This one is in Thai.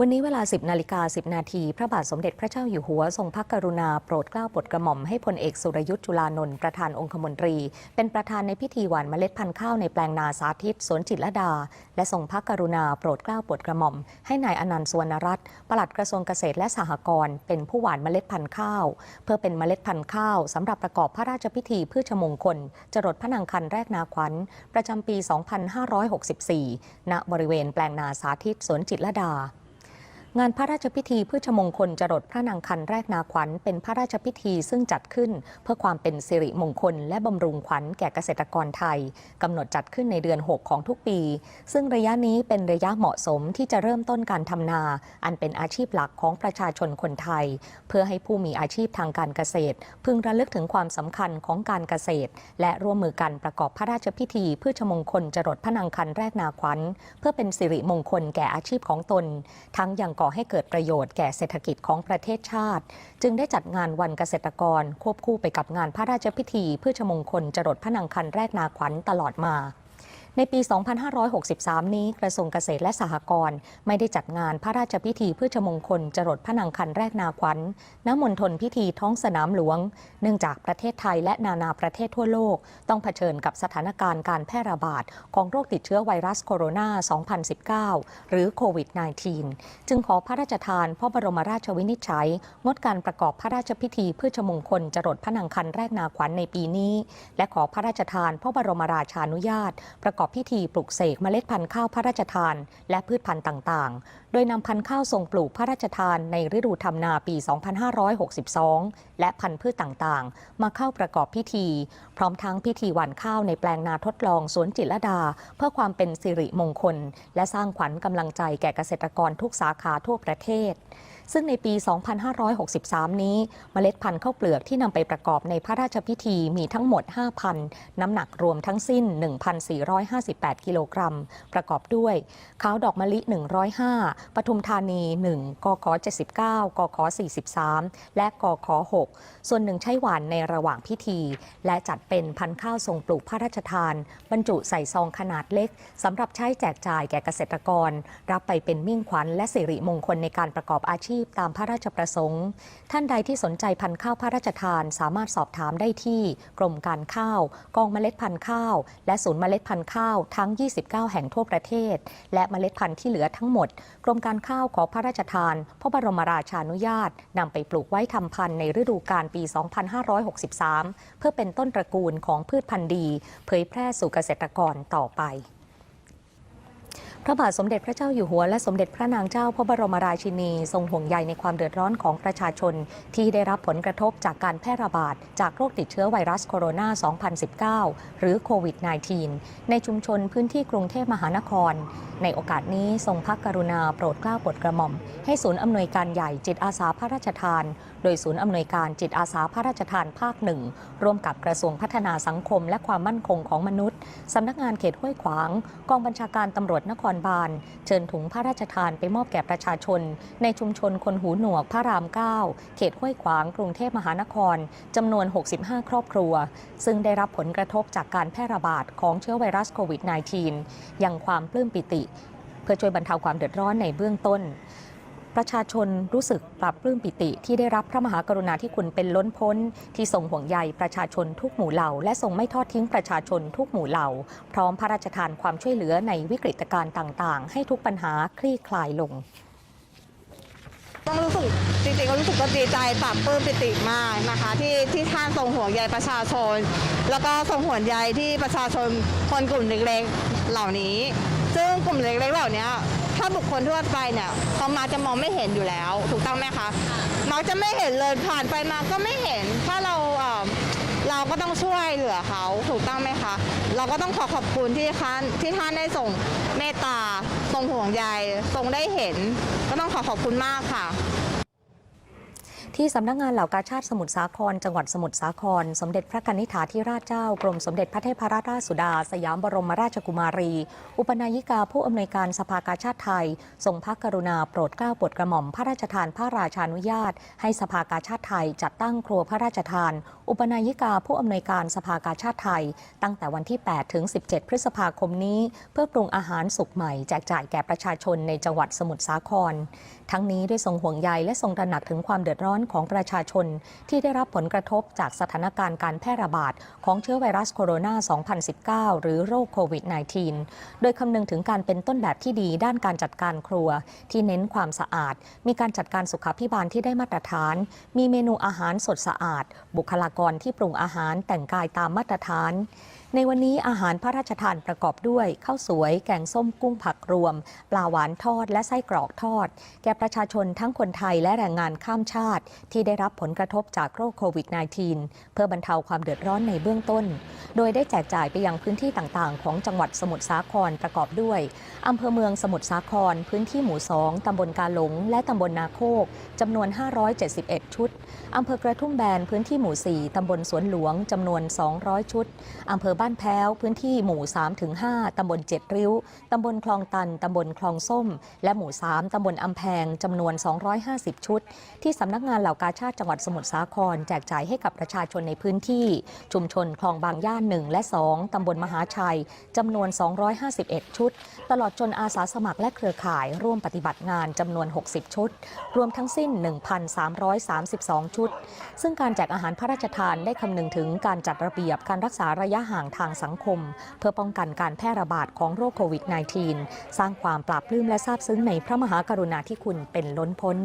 วันนี้เวลา 10นาฬิกา10 นาที พระบาทสมเด็จพระเจ้าอยู่หัวทรงพระกรุณาโปรดเกล้าโปรดกระหม่อมให้พลเอกสุรยุทธ์จุลานนท์ประธานองคมนตรี เป็นประธานในพิธีหว่านเมล็ดพันธุ์ข้าวในแปลงนาสาธิตสวนจิตรดา และทรงพระกรุณาโปรดเกล้าโปรดกระหม่อม ให้นายอนันต์สวนรัตน์ปลัดกระทรวงเกษตรและสหกรณ์เป็นผู้หว่านเมล็ดพันธุ์ข้าว เพื่อเป็นเมล็ดพันธุ์ข้าวสำหรับประกอบพระราชพิธีพืชมงคล จรดพระนางคันแรกนาขวัญประจำปี 2564 ณ บริเวณแปลงนาสาธิตสวนจิตรดา งานพระราชพิธีพืชมงคลจรดพระนางคันแรกนาขวัญ เป็นพระราชพิธีซึ่งจัดขึ้น เพื่อความเป็นสิริมงคล และบำรุงขวัญแก่เกษตรกรไทยกำหนดจัดขึ้นในเดือน 6 ของทุกปี ซึ่งระยะนี้เป็นระยะเหมาะสมที่จะเริ่มต้นการทำนา อันเป็นอาชีพหลักของประชาชนคนไทย เพื่อให้ผู้มีอาชีพทางการเกษตร พึงระลึกถึงความสำคัญของการเกษตร และร่วมมือกันประกอบพระราชพิธีพืชมงคลจรดพระนางคันแรกนาขวัญ เพื่อเป็นสิริมงคลแก่อาชีพของตน ทั้งยังก่อให้เกิดประโยชน์แก่เศรษฐกิจของประเทศชาติ จึงได้จัดงานวันเกษตรกร ควบคู่ไปกับงานพระราชพิธีเพื่อชมงคลจรดพระนางคันแรกนาขวัญตลอดมา ในปี 2563 นี้กระทรวงเกษตรและสหกรณ์ไม่ได้จัดงานพระราชพิธีพืชมงคลจรดพระนางคันแรกนาขวัญณมณฑลพิธีท้องสนามหลวง เนื่องจากประเทศไทยและนานาประเทศทั่วโลก ต้องเผชิญกับสถานการณ์การแพร่ระบาด ของโรคติดเชื้อไวรัสโคโรนา 2019 หรือโควิด -19 จึงขอพระราชทานพระบรมราชวินิจฉัย งดการประกอบพระราชพิธีพืชมงคลจรดพระนางคันแรกนาขวัญในปีนี้ และขอพระราชทานพระบรมราชานุญาตประกอบพิธีปลุกเสกเมล็ดพันธุ์ข้าวพระราชทาน และพืชพันธุ์ต่างๆ โดยนำพันธุ์ข้าวทรงปลูกพระราชทานในฤดูทำนาปี 2562 และพันธุ์พืชต่างๆ มาเข้าประกอบพิธี พร้อมทั้งพิธีหว่านข้าวในแปลงนาทดลองสวนจิตรดา เพื่อความเป็นสิริมงคล และสร้างขวัญกำลังใจแก่เกษตรกรทุกสาขาทั่วประเทศ ซึ่งในปี 2563 นี้เมล็ดพันธุ์ข้าวเปลือกที่นำไปประกอบในพระราชพิธีมีทั้งหมด 5,000 น้ำหนักรวมทั้งสิ้น 1,458 กิโลกรัม ประกอบด้วยข้าวดอกมะลิ 105 ปทุมธานี 1 กข 79 กข 43 และกข 6 ส่วนหนึ่งใช้หวานในระหว่างพิธี และจัดเป็นพันธุ์ข้าวทรงปลูกพระราชทาน บรรจุใส่ซองขนาดเล็กสำหรับใช้แจกจ่ายแก่เกษตรกร รับไปเป็นมิ่งขวัญและสิริมงคลในการประกอบอาชีพตามพระราชประสงค์ ท่านใดที่สนใจพันธุ์ข้าวพระราชทานสามารถสอบถามได้ที่กรมการข้าว กองเมล็ดพันธุ์ข้าว และศูนย์เมล็ดพันธุ์ข้าวทั้ง 29 แห่งทั่วประเทศ และเมล็ดพันธุ์ที่เหลือทั้งหมด กรมการข้าวขอพระราชทาน พระบรมราชานุญาตนำไปปลูกไว้ทำพันธุ์ในฤดูกาลปี 2563 เพื่อเป็นต้นตระกูลของพืชพันธุ์ดี เผยแพร่สู่เกษตรกรต่อไป ระบาทสมเด็จพระเจ้าอยู่หัวและสมเด็จพระนางเจ้าพระบรมราชินี ทรงห่วงใยในความเดือดร้อนของประชาชน ที่ได้รับผลกระทบจากการแพร่ระบาด จากโรคติดเชื้อไวรัสโคโรนา 2019 หรือโควิด -19 ในชุมชนพื้นที่กรุงเทพมหานคร ในโอกาสนี้ทรงพระกรุณาโปรดเกล้าโปรดกระหม่อม ให้ศูนย์อำนวยการใหญ่จิตอาสาพระราชทานโดยศูนย์อำนวยการจิตอาสาพระราชทานภาคหนึ่งร่วมกับกระทรวงพัฒนาสังคมและความมั่นคงของมนุษย์สำนักงานเขตห้วยขวาง กองบัญชาการตำรวจนครบาล เชิญถุงพระราชทานไปมอบแก่ประชาชน ในชุมชนคนหูหนวกพระราม 9 เขตห้วยขวาง กรุงเทพมหานครจำนวน 65 ครอบครัว ซึ่งได้รับผลกระทบจากการแพร่ระบาดของเชื้อไวรัสโควิด -19 ยังความปลื้มปิติ เพื่อช่วยบรรเทาความเดือดร้อนในเบื้องต้น ประชาชนรู้สึกปรับปลื้มปิติที่ได้รับพระมหากรุณาธิคุณเป็นล้นพ้น ที่ทรงห่วงใยประชาชนทุกหมู่เหล่า และทรงไม่ทอดทิ้งประชาชนทุกหมู่เหล่า พร้อมพระราชทานความช่วยเหลือในวิกฤตการณ์ต่างๆ ให้ทุกปัญหาคลี่คลายลงต้องรู้สึกจริงๆก็รู้สึกก็ดีใจปรับปลื้มปิติมากนะคะ ที่ที่ท่านทรงห่วงใยประชาชน แล้วก็ทรงห่วงใยที่ประชาชนคนกลุ่มเล็กๆเหล่านี้ ซึ่งกลุ่มเล็กๆเหล่านี้ ถ้าบุคคลทั่วไปเนี่ยเขามาจะมองไม่เห็นอยู่แล้ว ถูกต้องไหมคะมักจะไม่เห็นเลยผ่านไปมาก็ไม่เห็น ถ้าเราเอ่อเราก็ต้องช่วยเหลือเขาถูกต้องไหมคะ เราก็ต้องขอขอบคุณที่ท่านที่ท่านได้ส่งเมตตาทรงห่วงใยทรงได้เห็น ก็ต้องขอขอบคุณมากค่ะ ที่สำนักงานเหล่ากาชาติสมุทรสาคร จังหวัดสมุทรสาคร สมเด็จพระกนิธิาธิราชเจ้ากรมสมเด็จพระเทพรัตนราชสุดา สยามบรมราชกุมารี อุปนายิกาผู้อำนวยการสภากาชาติไทย ทรงพระกรุณาโปรดเกล้าโปรดกระหม่อมพระราชทานพระราชานุญาต ให้สภากาชาติไทยจัดตั้งครัวพระราชทาน อุปนายิกาผู้อำนวยการสภากาชาติไทย ตั้งแต่วันที่ 8 ถึง 17 พฤษภาคมนี้ เพื่อปรุงอาหารสุกใหม่แจกจ่ายแก่ประชาชนในจังหวัดสมุทรสาคร ทั้งนี้ด้วยทรงห่วงใยและทรงตระหนักถึงความเดือดร้อนของประชาชนที่ได้รับผลกระทบจากสถานการณ์การแพร่ระบาดของเชื้อไวรัสโคโรนา 2019 หรือโรคโควิด -19 โดยคำนึงถึงการเป็นต้นแบบที่ดีด้านการจัดการครัว ที่เน้นความสะอาด มีการจัดการสุขาพิบาลที่ได้มาตรฐาน มีเมนูอาหารสดสะอาด บุคลากรที่ปรุงอาหารแต่งกายตามมาตรฐาน ในวันนี้อาหารพระราชทานประกอบด้วย ข้าวสวย แกงส้มกุ้งผักรวม ปลาหวานทอดและไส้กรอกทอด แก่ประชาชนทั้งคนไทยและแรงงานข้ามชาติ ที่ได้รับผลกระทบจากโรคโควิด -19 เพื่อบรรเทาความเดือดร้อนในเบื้องต้น โดยได้แจกจ่ายไปยังพื้นที่ต่างๆ ของจังหวัดสมุทรสาครประกอบด้วยอำเภอเมืองสมุทรสาคร พื้นที่หมู่2ตำบลกาหลง และตำบลนาโคกจำนวน 571 ชุดอำเภอกระทุ่มแบนพื้นที่หมู่ 4ตำบลสวนหลวงจำนวน 200 ชุดอำเภอบ้านแพ้ว พื้นที่หมู่ 3-5 ตำบลเจ็ดริ้ว ตำบลคลองตัน ตำบลคลองส้ม และหมู่ 3 ตำบลอำแพง จำนวน 250 ชุด ที่สำนักงานเหล่ากาชาติจังหวัดสมุทรสาคร แจกจ่ายให้กับประชาชนในพื้นที่ ชุมชนคลองบางย่าน1และ 2 ตำบลมหาชัย จำนวน 251 ชุด ตลอดจนอาสาสมัครและเครือข่าย ร่วมปฏิบัติงานจำนวน 60 ชุด รวมทั้งสิ้น 1,332 ชุด ซึ่งการแจกอาหารพระราชทานได้คำนึงถึงการจัดระเบียบการรักษาระยะห่างางทางสังคม เพื่อป้องกันการแพร่ระบาดของโรคโควิด -19 สร้างความปราบปลื้มและซาบซึ้งในพระมหากรุณาธิคุณเป็นล้นพ้น